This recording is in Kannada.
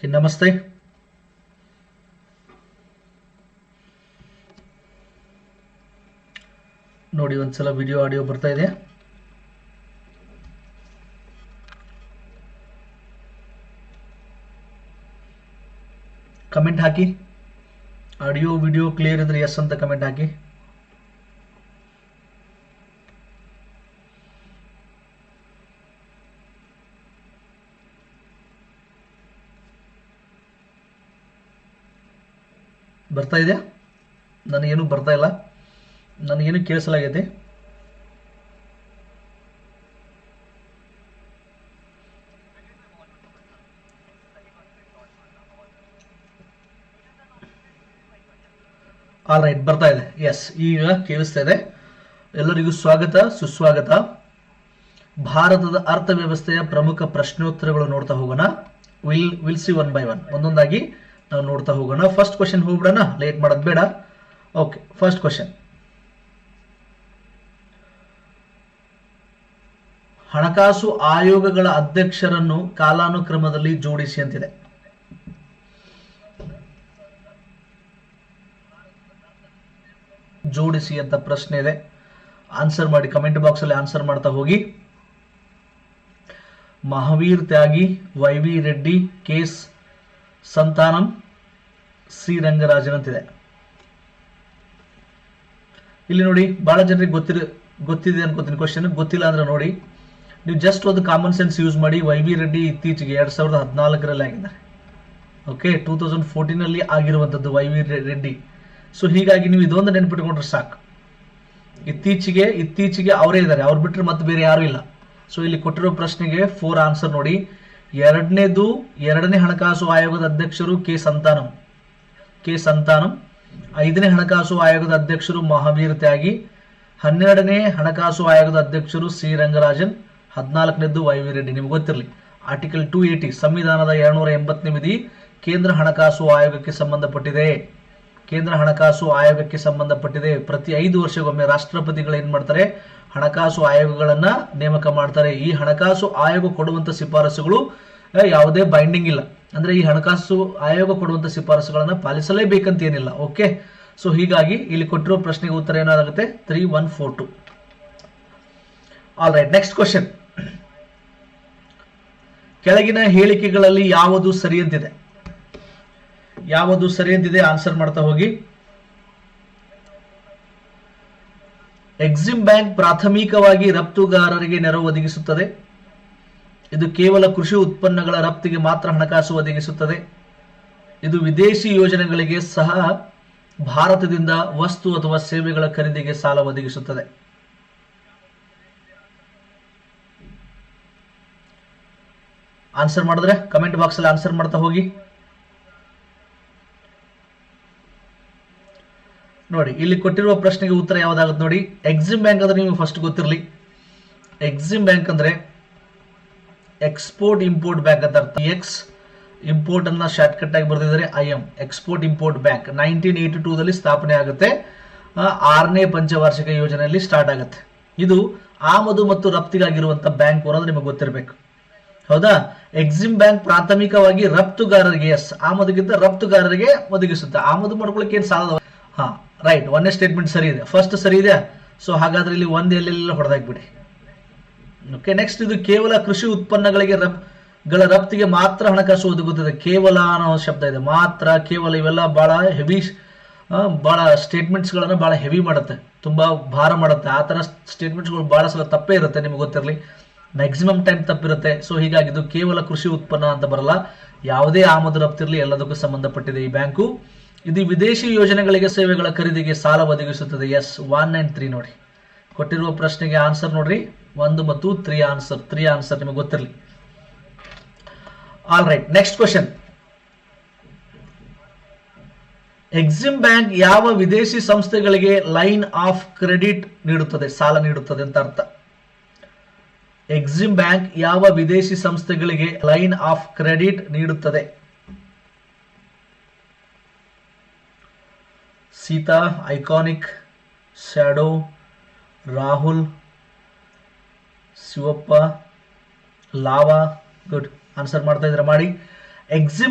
Okay, ನಮಸ್ತೆ ನೋಡಿ ಒಂದ್ಸಲ ವಿಡಿಯೋ ಆಡಿಯೋ ಬರ್ತಾ ಇದೆ ಕಮೆಂಟ್ ಹಾಕಿ ಆಡಿಯೋ ವಿಡಿಯೋ ಕ್ಲಿಯರ್ ಇದ್ರೆ ಎಸ್ ಅಂತ ಕಮೆಂಟ್ ಹಾಕಿ ಬರ್ತಾ ಇದೆಯಾ? ನನಗೇನು ಬರ್ತಾ ಇಲ್ಲ. ನನಗೇನು ಕೇಳಿಸಲಾಗೈತೆ? ಆಲ್ ರೈಟ್ ಬರ್ತಾ ಇದೆ. ಎಸ್ ಈಗ ಕೇಳಿಸ್ತಾ ಇದೆ. ಎಲ್ಲರಿಗೂ ಸ್ವಾಗತ, ಸುಸ್ವಾಗತ. ಭಾರತದ ಅರ್ಥವ್ಯವಸ್ಥೆಯ ಪ್ರಮುಖ ಪ್ರಶ್ನೋತ್ತರಗಳು ನೋಡ್ತಾ ಹೋಗೋಣ. Will will see one by one ಒಂದೊಂದಾಗಿ ನಾವು ನೋಡ್ತಾ ಹೋಗೋಣ. ಫಸ್ಟ್ ಕ್ವಶನ್ ಹೋಗ್ಬಿಡೋಣ? ಲೇಟ್ ಮಾಡೋದು ಬೇಡ. ಓಕೆ ಫಸ್ಟ್ ಕ್ವಶನ್ ಹಣಕಾಸು ಆಯೋಗಗಳ ಅಧ್ಯಕ್ಷರನ್ನು ಕಾಲಾನುಕ್ರಮದಲ್ಲಿ ಜೋಡಿಸಿ ಅಂತಿದೆ. ಜೋಡಿಸಿ ಅಂತ ಪ್ರಶ್ನೆ ಇದೆ. ಆನ್ಸರ್ ಮಾಡಿ ಕಮೆಂಟ್ ಬಾಕ್ಸ್ ಅಲ್ಲಿ ಆನ್ಸರ್ ಮಾಡ್ತಾ ಹೋಗಿ. Mahavir Tyagi, Y V Reddy K Santhanam C Rangarajan ಅಂತಿದೆ ಇಲ್ಲಿ ನೋಡಿ ಬಹಳ ಜನರಿಗೆ ಗೊತ್ತಿರ, ಗೊತ್ತಿದೆ ಅನ್ಕೋತೀನಿ ಕ್ವಶನ್ ಗೊತ್ತಿಲ್ಲ ಅಂದ್ರೆ ನೋಡಿ, ನೀವು ಜಸ್ಟ್ ಒಂದು ಕಾಮನ್ ಸೆನ್ಸ್ ಯೂಸ್ ಮಾಡಿ ವೈ ವಿ ರೆಡ್ಡಿ ಇತ್ತೀಚೆಗೆ ಎರಡ್ ಸಾವಿರದ ಹದಿನಾಲ್ಕರಲ್ಲಿ ಆಗಿದ್ದಾರೆ. ಓಕೆ ಟೂ ತೌಸಂಡ್ ಫೋರ್ಟೀನಲ್ಲಿ ಆಗಿರುವಂಥದ್ದು ವೈ ವಿ ರೆಡ್ಡಿ ಸೊ ಹೀಗಾಗಿ ನೀವು ಇದೊಂದು ನೆನಪಿಟ್ಕೊಂಡ್ರೆ ಸಾಕು. ಇತ್ತೀಚೆಗೆ ಇತ್ತೀಚೆಗೆ ಅವರೇ ಇದ್ದಾರೆ. ಅವ್ರು ಬಿಟ್ಟರೆ ಮತ್ತೆ ಬೇರೆ ಯಾರು ಇಲ್ಲ. ಸೊ ಇಲ್ಲಿ ಕೊಟ್ಟಿರೋ ಪ್ರಶ್ನೆಗೆ ಫೋರ್ ಆನ್ಸರ್ ನೋಡಿ. ಎರಡನೇದು, ಎರಡನೇ ಹಣಕಾಸು ಆಯೋಗದ ಅಧ್ಯಕ್ಷರು ಕೆ ಸಂತಾನಂ. ಕೆ ಸಂತಾನಂ, ಐದನೇ ಹಣಕಾಸು ಆಯೋಗದ ಅಧ್ಯಕ್ಷರು ಮಹಾವೀರ್ ತ್ಯಾಗಿ, ಹನ್ನೆರಡನೇ ಹಣಕಾಸು ಆಯೋಗದ ಅಧ್ಯಕ್ಷರು ಸಿ ರಂಗರಾಜನ್ ಹದಿನಾಲ್ಕನೇದು ವೈ ರೆಡ್ಡಿ. ನಿಮ್ಗೆ ಗೊತ್ತಿರಲಿ, ಆರ್ಟಿಕಲ್ ಟೂ ಏಯ್ಟಿ ಸಂವಿಧಾನದ ಎರಡ್ನೂರ ಎಂಬತ್ತನೇ ವಿಧಿ ಕೇಂದ್ರ ಹಣಕಾಸು ಆಯೋಗಕ್ಕೆ ಸಂಬಂಧಪಟ್ಟಿದೆ. ಕೇಂದ್ರ ಹಣಕಾಸು ಆಯೋಗಕ್ಕೆ ಸಂಬಂಧಪಟ್ಟಿದೆ. ಪ್ರತಿ ಐದು ವರ್ಷಗೊಮ್ಮೆ ರಾಷ್ಟ್ರಪತಿಗಳು ಏನ್ ಮಾಡ್ತಾರೆ? ಹಣಕಾಸು ಆಯೋಗಗಳನ್ನ ನೇಮಕ ಮಾಡ್ತಾರೆ. ಈ ಹಣಕಾಸು ಆಯೋಗ ಕೊಡುವಂತ ಶಿಫಾರಸುಗಳು ಯಾವುದೇ ಬೈಂಡಿಂಗ್ ಇಲ್ಲ. ಅಂದ್ರೆ ಈ ಹಣಕಾಸು ಆಯೋಗ ಕೊಡುವಂತ ಶಿಫಾರಸುಗಳನ್ನ ಪಾಲಿಸಲೇಬೇಕಂತ ಏನಿಲ್ಲ ಓಕೆ ಸೊ ಹೀಗಾಗಿ ಇಲ್ಲಿ ಕೊಟ್ಟಿರೋ ಪ್ರಶ್ನೆಗೆ ಉತ್ತರ ಏನಾಗುತ್ತೆ? Three one four two all right next question ಕೆಳಗಿನ ಹೇಳಿಕೆಗಳಲ್ಲಿ ಯಾವುದು ಸರಿಯಂತಿದೆ ಯಾವುದು ಸರಿಯಂತಿದೆ ಆನ್ಸರ್ ಮಾಡ್ತಾ ಹೋಗಿ. ಎಕ್ಸಿಮ್ ಬ್ಯಾಂಕ್ ಪ್ರಾಥಮಿಕವಾಗಿ ರಫ್ತುಗಾರರಿಗೆ ನೆರವು ಒದಗಿಸುತ್ತದೆ. ಇದು ಕೇವಲ ಕೃಷಿ ಉತ್ಪನ್ನಗಳ ರಫ್ತಿಗೆ ಮಾತ್ರ ಹಣಕಾಸು ಒದಗಿಸುತ್ತದೆ. ಇದು ವಿದೇಶಿ ಯೋಜನೆಗಳಿಗೆ ಸಹ ಭಾರತದಿಂದ ವಸ್ತು ಅಥವಾ ಸೇವೆಗಳ ಖರೀದಿಗೆ ಸಾಲ ಒದಗಿಸುತ್ತದೆ. ಆನ್ಸರ್ ಮಾಡಿದ್ರೆ ಕಮೆಂಟ್ ಬಾಕ್ಸ್ ಅಲ್ಲಿ ಆನ್ಸರ್ ಮಾಡ್ತಾ ಹೋಗಿ. ನೋಡಿ, ಇಲ್ಲಿ ಕೊಟ್ಟಿರುವ ಪ್ರಶ್ನೆಗೆ ಉತ್ತರ ಯಾವ್ದಾಗುತ್ತೆ ನೋಡಿ ಎಕ್ಸಿಮ್ ಬ್ಯಾಂಕ್ ಅಂದ್ರೆ ನೀವು ಫಸ್ಟ್ ಗೊತ್ತಿರಲಿ. ಎಕ್ಸಿಮ್ ಬ್ಯಾಂಕ್ ಅಂದ್ರೆ ಎಕ್ಸ್ಪೋರ್ಟ್ ಇಂಪೋರ್ಟ್ ಬ್ಯಾಂಕ್ ಅಂತ ಅರ್ಥ. ಎಕ್ಸ್ ಇಂಪೋರ್ಟ್ ಅನ್ನ ಶಾರ್ಟ್ ಕಟ್ ಆಗಿ ಬರೆದಿದ್ದಾರೆ I M export import bank nineteen eighty ಟೂದಲ್ಲಿ ಸ್ಥಾಪನೆ ಆಗುತ್ತೆ. ಆರನೇ ಪಂಚವಾರ್ಷಿಕ ಯೋಜನೆಯಲ್ಲಿ ಸ್ಟಾರ್ಟ್ ಆಗುತ್ತೆ. ಇದು ಆಮದು ಮತ್ತು ರಫ್ತಿಗಾಗಿರುವಂತ ಬ್ಯಾಂಕ್ ಅನ್ನೋದು ನಿಮಗೆ ಗೊತ್ತಿರಬೇಕು. ಹೌದಾ? ಎಕ್ಸಿಮ್ ಬ್ಯಾಂಕ್ ಪ್ರಾಥಮಿಕವಾಗಿ ರಫ್ತುಗಾರರಿಗೆ ಎಸ್ ಆಮದುಗಿಂತ ರಫ್ತುಗಾರರಿಗೆ ಒದಗಿಸುತ್ತೆ. ಆಮದು ಮಾಡ್ಕೊಳಕ್ಕೆ ಏನು ಸಾಲ ಹಾ ರೈಟ್ ಒಂದೇ ಸ್ಟೇಟ್ಮೆಂಟ್ ಸರಿ ಇದೆ. ಫಸ್ಟ್ ಸರಿ ಇದೆ. ಸೊ ಹಾಗಾದ್ರೆ ಇಲ್ಲಿ ಒಂದ್ ಎಲ್ಲೆಲ್ಲ ಹೊಡೆದಾಕ್ಬಿಡಿ ಓಕೆ ನೆಕ್ಸ್ಟ್ ಇದು ಕೇವಲ ಕೃಷಿ ಉತ್ಪನ್ನಗಳಿಗೆ ರಫ್ಗಳ ರಫ್ತಿಗೆ ಮಾತ್ರ ಹಣಕಾಸು ಒದಗುತ್ತದೆ. ಕೇವಲ ಅನ್ನೋ ಶಬ್ದ ಇದೆ. ಮಾತ್ರ, ಕೇವಲ ಇವೆಲ್ಲ ಬಹಳ ಹೆವಿ ಬಹಳ ಸ್ಟೇಟ್ಮೆಂಟ್ಸ್ ಭಾಳ ಹೆವಿ ಮಾಡುತ್ತೆ. ತುಂಬಾ ಭಾರ ಮಾಡುತ್ತೆ. ಆ ಥರ ಸ್ಟೇಟ್ಮೆಂಟ್ಸ್ಗಳು ಬಹಳ ಸಲ ತಪ್ಪೇ ಇರುತ್ತೆ, ನಿಮ್ಗೆ ಗೊತ್ತಿರಲಿ. Maximum time ತಪ್ಪಿರುತ್ತೆ. ಸೊ ಹೀಗಾಗಿ ಇದು ಕೇವಲ ಕೃಷಿ ಉತ್ಪನ್ನ ಅಂತ ಬರಲ್ಲ. ಯಾವುದೇ ಆಮದು ರಫ್ತಿರಲಿ ಎಲ್ಲದಕ್ಕೂ ಸಂಬಂಧಪಟ್ಟಿದೆ ಈ ಬ್ಯಾಂಕು. ಇದು ವಿದೇಶಿ ಯೋಜನೆಗಳಿಗೆ ಸೇವೆಗಳ ಖರೀದಿಗೆ ಸಾಲ ಒದಗಿಸುತ್ತದೆ. ಎಸ್ ಒನ್ ನೈನ್ ತ್ರೀ ನೋಡಿ. ಕೊಟ್ಟಿರುವ ಪ್ರಶ್ನೆಗೆ ಆನ್ಸರ್ ನೋಡ್ರಿ. ಒಂದು ಮತ್ತು ತ್ರೀ ಆನ್ಸರ್. ತ್ರೀ ಆನ್ಸರ್ ನಿಮಗೆ ಗೊತ್ತಿರಲಿ. All right next question EXIM bank ಯಾವ ವಿದೇಶಿ ಸಂಸ್ಥೆಗಳಿಗೆ ಲೈನ್ ಆಫ್ ಕ್ರೆಡಿಟ್ ನೀಡುತ್ತದೆ? ಸಾಲ ನೀಡುತ್ತದೆ ಅಂತ ಅರ್ಥ. ಎಕ್ಸಿಮ್ ಬ್ಯಾಂಕ್ ಯಾವ ವಿದೇಶಿ ಸಂಸ್ಥೆಗಳಿಗೆ ಲೈನ್ ಆಫ್ ಕ್ರೆಡಿಟ್ ನೀಡುತ್ತದೆ? Sita iconic shadow Rahul Shivappa lava good answer ಮಾಡ್ತಾ ಇದ್ರೆ ಮಾಡಿ ಎಕ್ಸಿಮ್